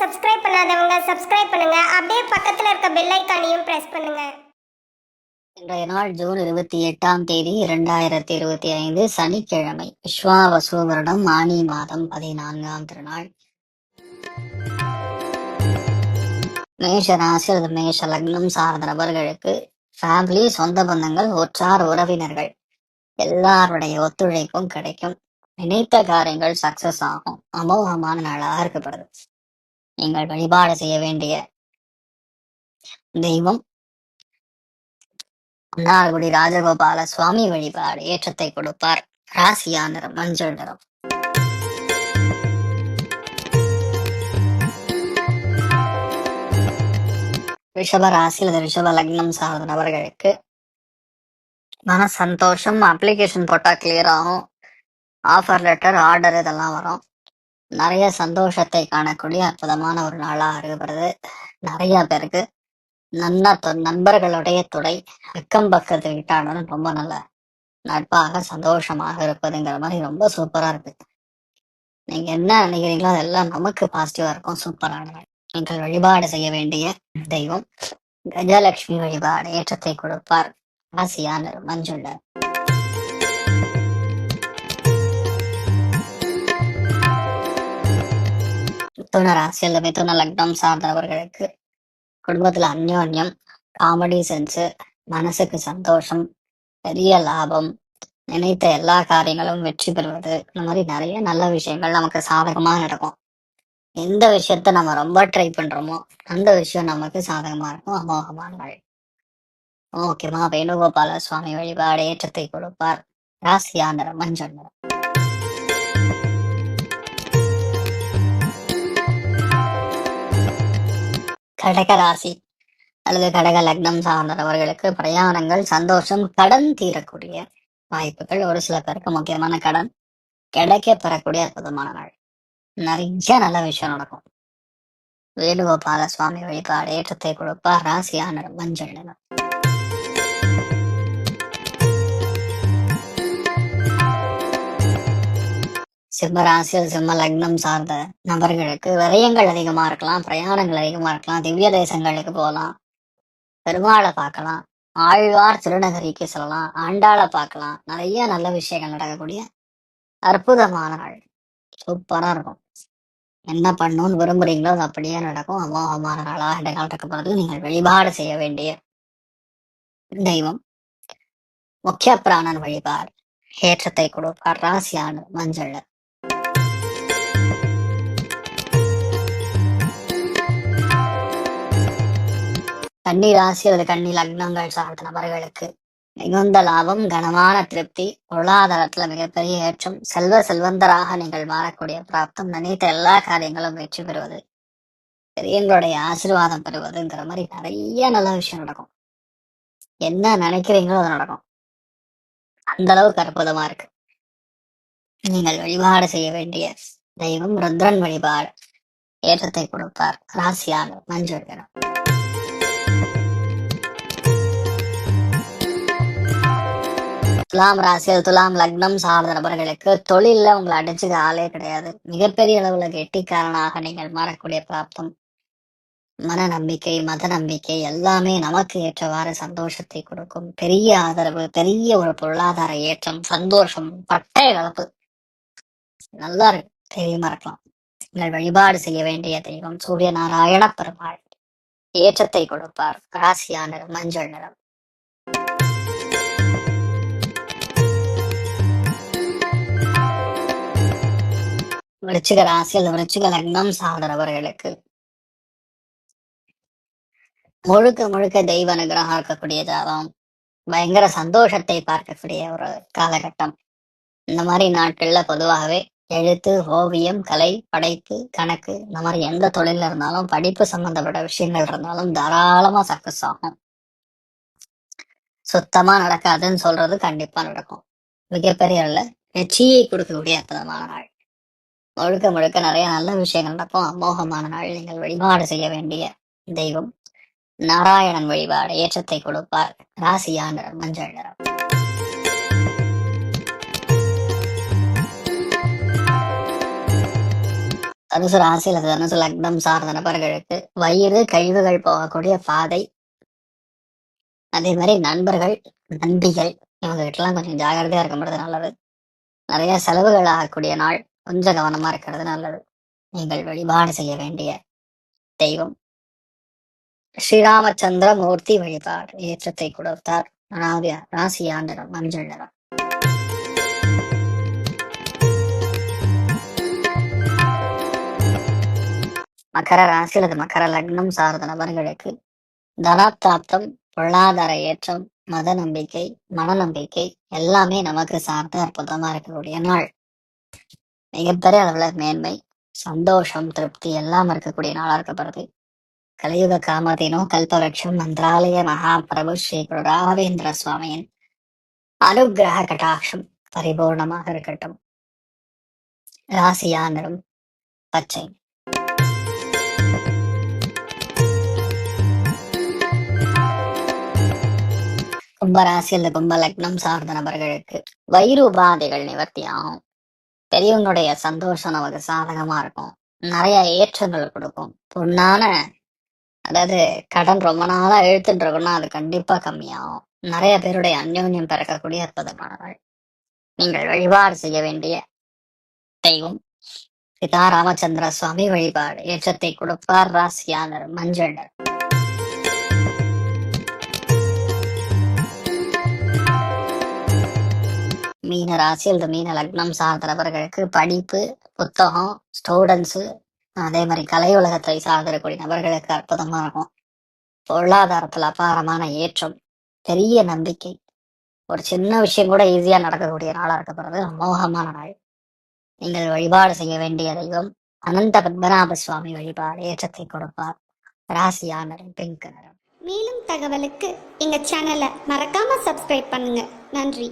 Subscribe பண்ணாதவங்க subscribe பண்ணுங்க. அப்படியே பக்கத்துல இருக்க பெல் ஐக்கானையும் பிரஸ் பண்ணுங்க. இன்றைய நாள் ஜூன் இருபத்தி எட்டாம் தேதி இரண்டாயிரத்தி இருபத்தி ஐந்து சனிக்கிழமை. விஸ்வாவசு வருடம் ஆனி மாதம் பதினான்காம் திருநாள். மேஷ ராசி அல்லது மேஷ லக்னம் சார்ந்த நபர்களுக்கு ஃபேமிலி சொந்த பந்தங்கள் உற்றார் உறவினர்கள் எல்லாருடைய ஒத்துழைப்பும் கிடைக்கும். நினைத்த காரியங்கள் சக்சஸ் ஆகும். அமோகமான நாளாக இருக்கப்படுது. நீங்கள் வழிபாடு செய்ய வேண்டிய தெய்வம். மன்னார்குடி ராஜகோபால சுவாமி வழிபாடு ஏற்றத்தை கொடுப்பார். ராசியா நிறம் மஞ்சள் நிறம். ரிஷப ராசி அல்லது ரிஷப லக்னம் சார்ந்த நபர்களுக்கு மன சந்தோஷம் அப்ளிகேஷன் போட்டா கிளியர் ஆகும். ஆஃபர் லெட்டர் ஆர்டர் இதெல்லாம் வரும். நிறைய சந்தோஷத்தை காணக்கூடிய அற்புதமான ஒரு நாளாக இருக்கிறது நிறைய பேருக்கு நல்ல நண்பர்களுடைய துணை அக்கம் பக்கத்து வீட்டாளரும் ரொம்ப நல்ல நட்பாக சந்தோஷமாக இருப்பதுங்கிற மாதிரி ரொம்ப சூப்பரா இருக்கு. நீங்க என்ன நினைக்கிறீங்களோ அதெல்லாம் நமக்கு பாசிட்டிவா இருக்கும் சூப்பரான நீங்கள் வழிபாடு செய்ய வேண்டிய தெய்வம் கஜலட்சுமி வழிபாடு ஏற்றத்தை கொடுப்பார் ராசியான மஞ்சுள்ள துணை ராசி அல்லது லக்னம் சார்ந்தவர்களுக்கு குடும்பத்துல அந்யோன்யம் காமெடி சென்ஸு மனசுக்கு சந்தோஷம் பெரிய லாபம் நினைத்த எல்லா காரியங்களும் வெற்றி பெறுவது. இந்த மாதிரி நிறைய நல்ல விஷயங்கள் நமக்கு சாதகமா நடக்கும். எந்த விஷயத்த நம்ம ரொம்ப ட்ரை பண்றோமோ அந்த விஷயம் நமக்கு சாதகமா இருக்கும். அமோகமான நாள் ஓகேமா வேணுகோபால சுவாமி வழிபாடு ஏற்றத்தை கொடுப்பார். ராசியா நிறம் மஞ்சள் நிறம். கடக ராசி அல்லது கடக லக்னம் சார்ந்தவர்களுக்கு பிரயாணங்கள் சந்தோஷம் கடன் தீரக்கூடிய வாய்ப்புகள். ஒரு சில பேருக்கு முக்கியமான கடன் கிடைக்க பெறக்கூடிய அற்புதமான நாள். நிறைய நல்ல விஷயம் நடக்கும். வேணுகோபால சுவாமி வழிபாடு ஏற்றத்தை கொடுப்பார் ராசியான மஞ்சள் நிலம். சிம்ம ராசியில் சிம்ம லக்னம் சார்ந்த நபர்களுக்கு விரயங்கள் அதிகமா இருக்கலாம் பிரயாணங்கள் அதிகமா இருக்கலாம் திவ்ய தேசங்களுக்கு போகலாம் பெருமாளை பார்க்கலாம் ஆழ்வார் திருநகரிக்கு செல்லலாம் ஆண்டாளை பார்க்கலாம். நிறைய நல்ல விஷயங்கள் நடக்கக்கூடிய அற்புதமான நாள். சூப்பரா இருக்கும். என்ன பண்ணணும்னு விரும்புறீங்களோ அது அப்படியே நடக்கும். அமோகமான நாளாக இந்த காலத்துக்கு நீங்கள் வழிபாடு செய்ய வேண்டிய தெய்வம். முக்கிய பிராணன் வழிபாடு. ஏற்றத்தை கொடுப்பார். ராசியான மஞ்சள் கன்னி ராசி அல்லது கன்னி லக்னங்கள் சார்ந்த நபர்களுக்கு மிகுந்த லாபம் கனமான திருப்தி பொருளாதாரத்துல மிகப்பெரிய ஏற்றம் செல்வ செல்வந்தராக நீங்கள் மாறக்கூடிய பிராப்தம் நினைத்த எல்லா காரியங்களும் வெற்றி பெறுவது பெரியவங்களுடைய ஆசீர்வாதம் பெறுவதுங்கிற மாதிரி நிறைய நல்ல விஷயம் நடக்கும். என்ன நினைக்கிறீங்களோ அது நடக்கும். அந்த அளவுக்கு அற்புதமா இருக்கு. நீங்கள் வழிபாடு செய்ய வேண்டிய தெய்வம் ருத்ரன் வழிபாடு ஏற்றத்தை கொடுப்பார். ராசியாக மஞ்சள் துலாம் ராசி துலாம் லக்னம் சார்ந்த நபர்களுக்கு தொழில்ல உங்களை அடிச்சுக்க ஆளே கிடையாது. மிகப்பெரிய அளவுல கெட்டிக்காரனாக நீங்கள் மாறக்கூடிய பிராப்தம். மன நம்பிக்கை மத நம்பிக்கை எல்லாமே நமக்கு ஏற்றவாறு சந்தோஷத்தை கொடுக்கும். பெரிய ஆதரவு பெரிய ஒரு பொருளாதார ஏற்றம் சந்தோஷம் பட்டய கலப்பு நல்லா இருக்கு. தெய்வமா இருக்கலாம் நீங்கள் வழிபாடு செய்ய வேண்டிய தெய்வம் சூரிய நாராயண பெருமாள். ஏற்றத்தை கொடுப்பார். ராசியா நிறம் மஞ்சள் நிறம். விருச்சிக ராசி அல்லது விருச்சிக லக்னம் சார்ந்தவர்களுக்கு. முழுக்க முழுக்க தெய்வ அனுகிரகம் இருக்கக்கூடியதாகவும் பயங்கர சந்தோஷத்தை பார்க்கக்கூடிய ஒரு காலகட்டம். இந்த மாதிரி நாட்கள்ல பொதுவாகவே எழுத்து ஓவியம் கலை படைப்பு கணக்கு இந்த மாதிரி எந்த தொழில இருந்தாலும் படிப்பு சம்பந்தப்பட்ட விஷயங்கள் இருந்தாலும் தாராளமா சக்சஸ் ஆகும். சுத்தமா நடக்காதுன்னு சொல்றது கண்டிப்பா நடக்கும். மிகப்பெரிய அல்ல வெற்றியை கொடுக்கக்கூடிய அற்புதமான நாள். முழுக்க முழுக்க நிறைய நல்ல விஷயங்கள் நடக்கும். அமோகமான நாள் நீங்கள் வழிபாடு செய்ய வேண்டிய தெய்வம். நாராயணன் வழிபாடு ஏற்றத்தை கொடுப்பார். ராசியான மஞ்சள் நிறம். தனுசு ராசியில தனுசு லக்னம் சார்ந்த நபர்களுக்கு வயிறு கழிவுகள் போகக்கூடிய பாதை. அதே மாதிரி நண்பர்கள் நண்பிகள் இவங்க கிட்டலாம் கொஞ்சம் ஜாகிரதையா இருக்கும்போது நல்லது. நிறைய செலவுகள் ஆகக்கூடிய நாள். கொஞ்சம் கவனமா இருக்கிறது நல்லது. நீங்கள் வழிபாடு செய்ய வேண்டிய தெய்வம். ஸ்ரீராமச்சந்திர மூர்த்தி வழிபாடு ஏற்றத்தை கொடுத்தார். ராசியா மஞ்சள் நிறம். மகர ராசி அல்லது மகர லக்னம் சார்ந்த நபர்களுக்கு தனாப்தாப்தம் பொருளாதார ஏற்றம் மத நம்பிக்கை மனநம்பிக்கை எல்லாமே நமக்கு சார்ந்த அற்புதமா இருக்கக்கூடிய நாள். மிகப்பெரிய அளவுல மேன்மை சந்தோஷம் திருப்தி எல்லாம் இருக்கக்கூடிய நாளா இருக்கப்படுது. கலியுக காமதேனோ கல்பவட்சம் மந்திராலய மகாபிரபு ஸ்ரீ குரு ராகவேந்திர சுவாமியின் அனுகிரக கட்டாட்சம் பரிபூர்ணமாக இருக்கட்டும். ராசியா நிறம் பச்சை. கும்பராசி அல்லது கும்ப லக்னம் சார்ந்த நபர்களுக்கு வயிறு உபாதைகள் நிவர்த்தி ஆகும் பெரியவங்களுடைய சந்தோஷம் நமக்கு சாதகமா இருக்கும். நிறைய ஏற்றங்கள் கொடுக்கும். பொண்ணான அதாவது கடன் ரொம்ப நாளா எழுத்துட்டு இருக்குன்னா அது கண்டிப்பா கம்மியாகும். நிறைய பேருடைய அந்யோன்யம் பிறக்கக்கூடிய அற்புதமான நீங்கள் வழிபாடு செய்ய வேண்டிய தெய்வம். பிதா ராமச்சந்திர சுவாமி வழிபாடு. ஏற்றத்தை கொடுப்பார் ராசியானர் மஞ்சள் மீன ராசி அல்லது மீன லக்னம் சார்ந்தவர்களுக்கு படிப்பு புத்தகம் ஸ்டூடெண்ட்ஸு அதே மாதிரி கலை உலகத்தை சார்ந்திருக்கக்கூடிய நபர்களுக்கு அற்புதமாக இருக்கும். பொருளாதாரத்தில் அபாரமான ஏற்றம் பெரிய நம்பிக்கை. ஒரு சின்ன விஷயம் கூட ஈஸியா நடக்கக்கூடிய நாளாக இருக்கப்படுறது அமோகமான நாள். நீங்கள் வழிபாடு செய்ய வேண்டிய தெய்வம் அனந்த பத்மநாப சுவாமி வழிபாடு ஏற்றத்தை கொடுப்பார். ராசியா பிங்க் மேலும் தகவலுக்கு எங்கள் சேனலை மறக்காம சப்ஸ்கிரைப் பண்ணுங்க. நன்றி.